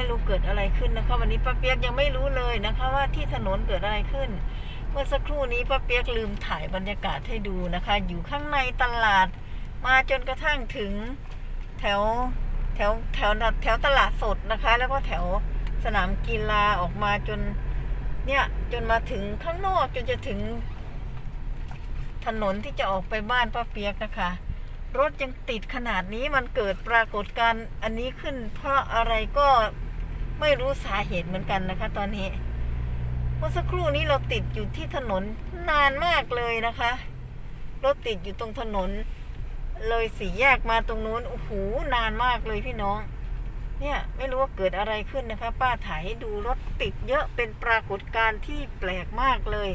ไม่รู้เกิดอะไรขึ้นนะคะ วันนี้ป้าเปียกยังไม่รู้เลยนะคะ ว่าที่ถนนเกิดอะไรขึ้น เมื่อสักครู่นี้ป้าเปียกลืมถ่ายบรรยากาศให้ดูนะคะ อยู่ข้างในตลาด มาจนกระทั่งถึงแถวแถวแถวแถวตลาดสดนะคะ แล้วก็แถวสนามกีฬาออกมาจนเนี่ยจนมาถึงข้างนอกจนจะถึง ถนนที่จะออกไปบ้านป้าเปียกนะคะ รถยังติดขนาดนี้มันเกิดปรากฏการณ์อันนี้ขึ้นเพราะอะไรก็ ไม่รู้สาเหตุเหมือนกันนะคะ ตอนนี้เมื่อสักครู่นี้เราติดอยู่ที่ถนนนานมากเลยนะคะรถติดอยู่ตรงถนน เลยสี่แยกมาตรงนู้นโอ้โหนานมากเลยพี่น้อง เนี่ยไม่รู้ว่าเกิดอะไรขึ้นนะคะ ป้าถ่ายให้ดูรถติดเยอะเป็นปรากฏการณ์ที่แปลกมากเลย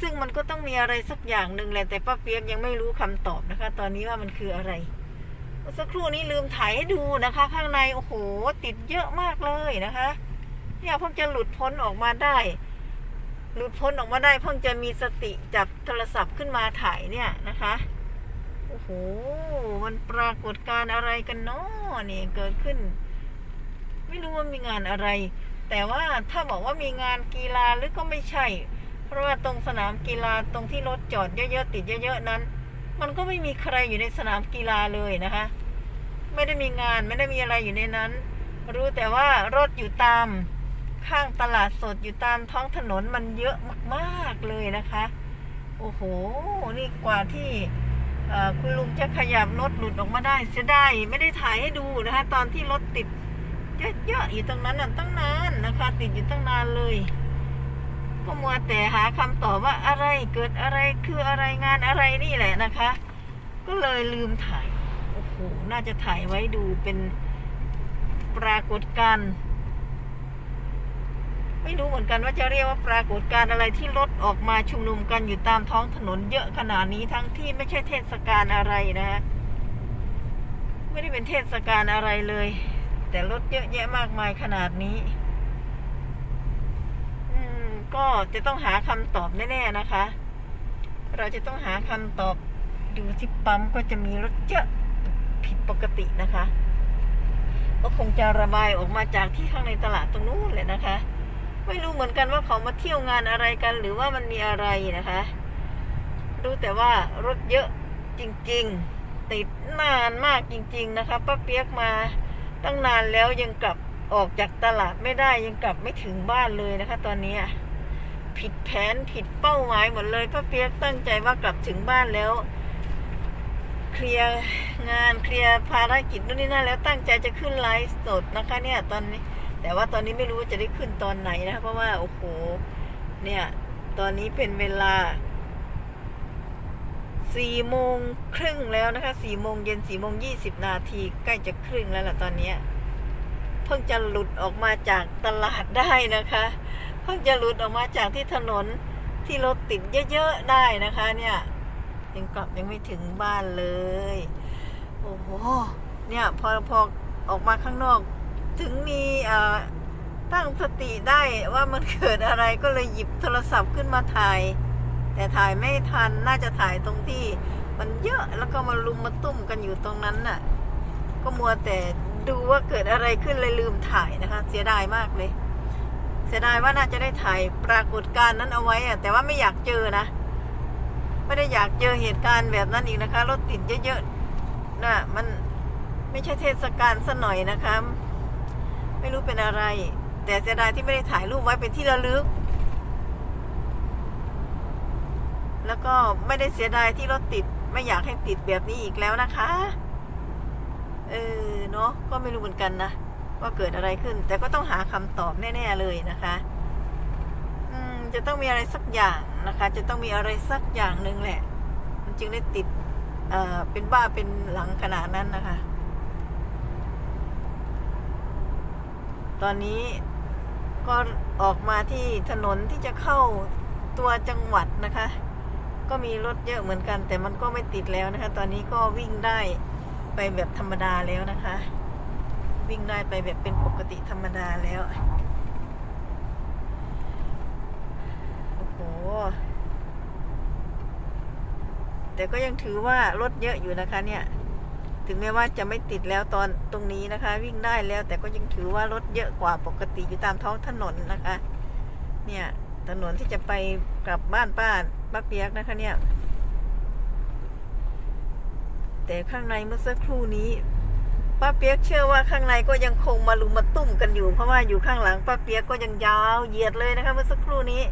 ซึ่งมันก็ต้องมีอะไรสักอย่างหนึ่งแหละแต่ป้าเปียกยังไม่รู้คำตอบนะคะ ตอนนี้ว่ามันคืออะไร สักครู่นี้ลืมถ่ายให้ดูนะคะ ข้างในโอ้โหติดเยอะมากเลยนะคะเนี่ยเพิ่งจะหลุดพ้นออกมาได้ หลุดพ้นออกมาได้เพิ่งจะมีสติจับโทรศัพท์ขึ้นมาถ่ายเนี่ยนะคะโอ้โหมันปรากฏการอะไรกันเนาะนี่เกิดขึ้น ไม่รู้ว่ามีงานอะไร แต่ว่าถ้าบอกว่ามีงานกีฬาหรือก็ไม่ใช่ เพราะว่าตรงสนามกีฬาตรงที่รถจอดเยอะๆติดเยอะ ๆ นั้น มันก็ไม่มีใครอยู่ในสนามกีฬาเลยนะคะ ไม่ได้มีงานไม่ได้มีอะไรอยู่ในนั้น รู้แต่ว่ารถอยู่ตามข้างตลาดสดอยู่ตามท้องถนนมันเยอะมากๆเลยนะคะ โอ้โห นี่กว่าที่คุณลุงจะขยับรถหลุดออกมาได้เสียดายไม่ได้ถ่ายให้ดูนะคะ ตอนที่รถติดเยอะๆอยู่ตรงนั้นน่ะตั้งนานนะคะ ติดอยู่ตั้งนานเลย ก็มัวแต่หาคำตอบว่าอะไรเกิดอะไรคืออะไรงานอะไรนี่แหละนะคะ ก็เลยลืมถ่ายโอ้โหน่าจะถ่ายไว้ดูเป็นปรากฏการณ์ไม่รู้เหมือนกันว่าจะเรียกว่าปรากฏการณ์อะไรที่รถออกมาชุมนุมกันอยู่ตามท้องถนนเยอะขนาดนี้ทั้งที่ไม่ใช่เทศกาลอะไรนะฮะไม่ได้เป็นเทศกาลอะไรเลย แต่รถเยอะแยะมากมายขนาดนี้ ก็จะต้องหาคำตอบแน่ๆนะคะ เราจะต้องหาคำตอบดูที่ปั๊มก็จะมีรถเยอะผิดปกตินะคะ ก็คงจะระบายออกมาจากที่ข้างในตลาดตรงนู้นแหละนะคะ ไม่รู้เหมือนกันว่าเขามาเที่ยวงานอะไรกัน หรือว่ามันมีอะไรนะคะ รู้แต่ว่ารถเยอะจริงๆ ติดนานมากจริง ๆนะคะป้าเปียกมาตั้งนานแล้วยังกลับออกจากตลาดไม่ได้ยังกลับไม่ถึงบ้านเลยนะคะ ตอนนี้ ผิดแผนผิดเป้าหมายหมดเลยป้าเปียกตั้งใจว่ากลับถึงบ้านแล้ว เคลียร์งานเคลียร์ภารกิจนู่นนี่นั่นแล้วตั้งใจจะขึ้นไลฟ์สดนะคะ เนี่ยตอนนี้ แต่ว่าตอนนี้ไม่รู้ว่าจะได้ขึ้นตอนไหนนะคะ เพราะว่าโอ้โห เนี่ย ตอนนี้เป็นเวลาสี่โมงครึ่งแล้วนะคะสี่โมงเย็นสี่โมงยี่สิบนาทีใกล้จะครึ่งแล้วล่ะตอนเนี้ยเพิ่งจะหลุดออกมาจากตลาดได้นะคะ เพิ่งจะหลุดออกมาจากที่ถนนที่รถติดเยอะๆได้นะคะเนี่ยยังกลับยังไม่ถึงบ้านเลย โอ้โหเนี่ยพอพอออกมาข้างนอก ถึงมีตั้งสติได้ว่ามันเกิดอะไรก็เลยหยิบโทรศัพท์ขึ้นมาถ่าย แต่ถ่ายไม่ทันน่าจะถ่ายตรงที่มันเยอะแล้วก็มาลุมมาตุ้มกันอยู่ตรงนั้นน่ะ ก็มัวแต่ดูว่าเกิดอะไรขึ้นเลยลืมถ่ายนะคะ เสียดายมากเลย สียดายว่าน่าจะได้ถ่ายปรากฏการณ์นั้นเอาไว้อะแต่ว่าไม่อยากเจอนะ ไม่ได้อยากเจอเหตุการณ์แบบนั้นอีกนะคะรถติดเยอะๆน่ะมันไม่ใช่เทศกาลซะหน่อยนะคะ ไม่รู้เป็นอะไร แต่เสียดายที่ไม่ได้ถ่ายรูปไว้เป็นที่ระลึก แล้วก็ไม่ได้เสียดายที่รถติด ไม่อยากให้ติดแบบนี้อีกแล้วนะคะ เออเนาะก็ไม่รู้เหมือนกันนะ ว่าเกิดอะไรขึ้น แต่ก็ต้องหาคำตอบแน่ ๆ เลยนะคะอืมจะต้องมีอะไรสักอย่างนะคะ จะต้องมีอะไรสักอย่างหนึ่งแหละ มันจึงได้ติดเอ่อเป็นบ้าเป็นหลังขนาดนั้นนะคะ ตอนนี้ก็ออกมาที่ถนนที่จะเข้าตัวจังหวัดนะคะ ก็มีรถเยอะเหมือนกัน แต่มันก็ไม่ติดแล้วนะคะ ตอนนี้ก็วิ่งได้ไปแบบธรรมดาแล้วนะคะ วิ่งได้ไปแบบเป็นปกติธรรมดาแล้ว โอ้โห แต่ก็ยังถือว่ารถเยอะอยู่นะคะเนี่ย ถึงแม้ว่าจะไม่ติดแล้วตอนตรงนี้นะคะ วิ่งได้แล้วแต่ก็ยังถือว่ารถเยอะกว่าปกติอยู่ตามท้องถนนนะคะ เนี่ยถนนที่จะไปกลับบ้านป้าป้าเปียกนะคะเนี่ย แต่ข้างในเมื่อสักครู่นี้ ป้าเปียกเชื่อว่าข้างในก็ยังคงมาลุมมาตุ้มกันอยู่ เพราะว่าอยู่ข้างหลังป้าเปียกก็ยังยาวเหยียดเลยนะคะเมื่อสักครู่นี้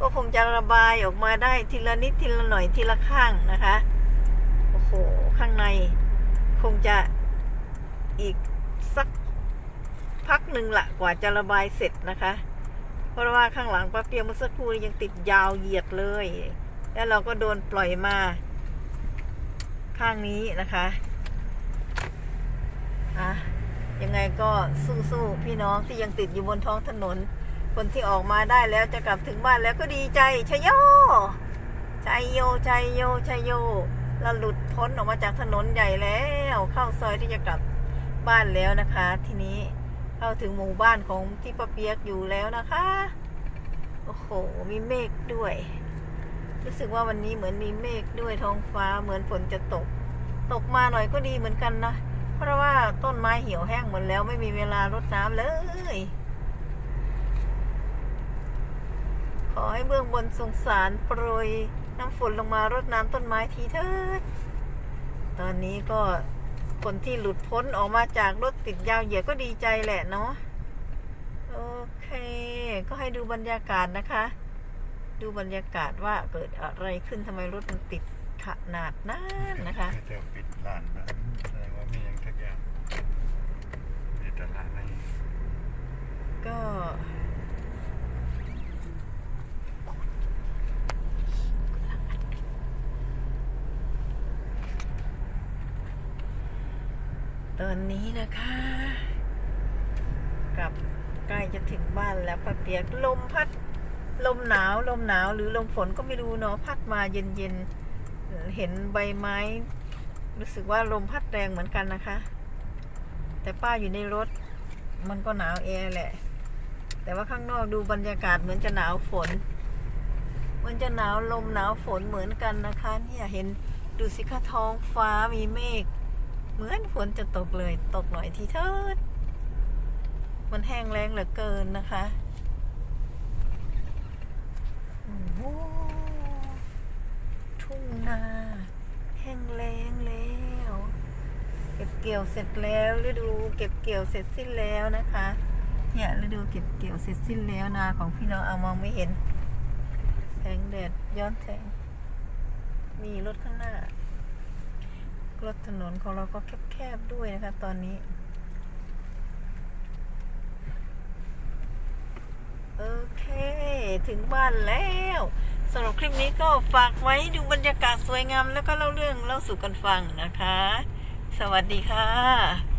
ก็คงจะระบายออกมาได้ทีละนิดทีละหน่อยทีละข้างนะคะโอ้โหข้างใน คงจะอีกสักพักหนึ่งละกว่าจะระบายเสร็จนะคะ เพราะว่าข้างหลังป้าเปียกเมื่อสักครู่นี้ยังติดยาวเหยียดเลย แล้วเราก็โดนปล่อยมา ข้างนี้นะคะ อะยังไงก็สู้ๆพี่น้องที่ยังติดอยู่บนท้องถนน คนที่ออกมาได้แล้วจะกลับถึงบ้านแล้วก็ดีใจชัยโยชัยโยชัยโยชัยโยเราหลุดพ้นออกมาจากถนนใหญ่แล้วเข้าซอยที่จะกลับบ้านแล้วนะคะ ทีนี้เข้าถึงหมู่บ้านของที่ป้าเปียกอยู่แล้วนะคะโอ้โหมีเมฆด้วย รู้สึกว่าวันนี้เหมือนมีเมฆด้วยท้องฟ้าเหมือนฝนจะตก ตกมาหน่อยก็ดีเหมือนกันนะ เพราะว่าต้นไม้เหี่ยวแห้งหมดแล้วไม่มีเวลารดน้ำเลย ขอให้เบื้องบนสงสารโปรยน้ำฝนลงมารดน้ำต้นไม้ทีเถิด ตอนนี้ก็คนที่หลุดพ้นออกมาจากรถติดยาวเหยียดก็ดีใจแหละเนาะ โอเค ก็ให้ดูบรรยากาศนะคะ ดูบรรยากาศว่าเกิดอะไรขึ้นทำไมรถมันติดขนาดนั้นนะคะ เจอปิดร้านนะแสดงว่ามีอย่างทักอย่างมีตลาดใน ก็ ตอนนี้นะคะ กลับใกล้จะถึงบ้านแล้วป้าเปียกลมพัด ลมหนาวลมหนาวหรือลมฝนก็ไม่รู้เนาะพัดมาเย็นๆ เห็นใบไม้ รู้สึกว่าลมพัดแรงเหมือนกันนะคะ แต่ป้าอยู่ในรถ มันก็หนาวแอร์แหละ แต่ว่าข้างนอกดูบรรยากาศเหมือนจะหนาวฝนมันจะหนาวลมหนาวฝนเหมือนกันนะคะ เนี่ยเห็นดูสิคะท้องฟ้ามีเมฆ เหมือนฝนจะตกเลย ตกหน่อยทีเถิดมันแห้งแล้งเหลือเกินนะคะโอ้โหทุ่งนาแห้งแล้งแล้ว เก็บเกี่ยวเสร็จแล้วฤดูเก็บเกี่ยวเสร็จสิ้นแล้วนะคะเนี่ยฤดูเก็บเกี่ยวเสร็จสิ้นแล้วนาของพี่น้องเอามองไม่เห็นแสงแดดย้อนแสงมีรถข้างหน้า รถถนนของเราก็แคบๆด้วยนะคะ ตอนนี้ โอเค ถึงบ้านแล้วสำหรับคลิปนี้ก็ฝากไว้ดูบรรยากาศสวยงามแล้วก็เล่าเรื่องเล่าสู่กันฟังนะคะ สวัสดีค่ะ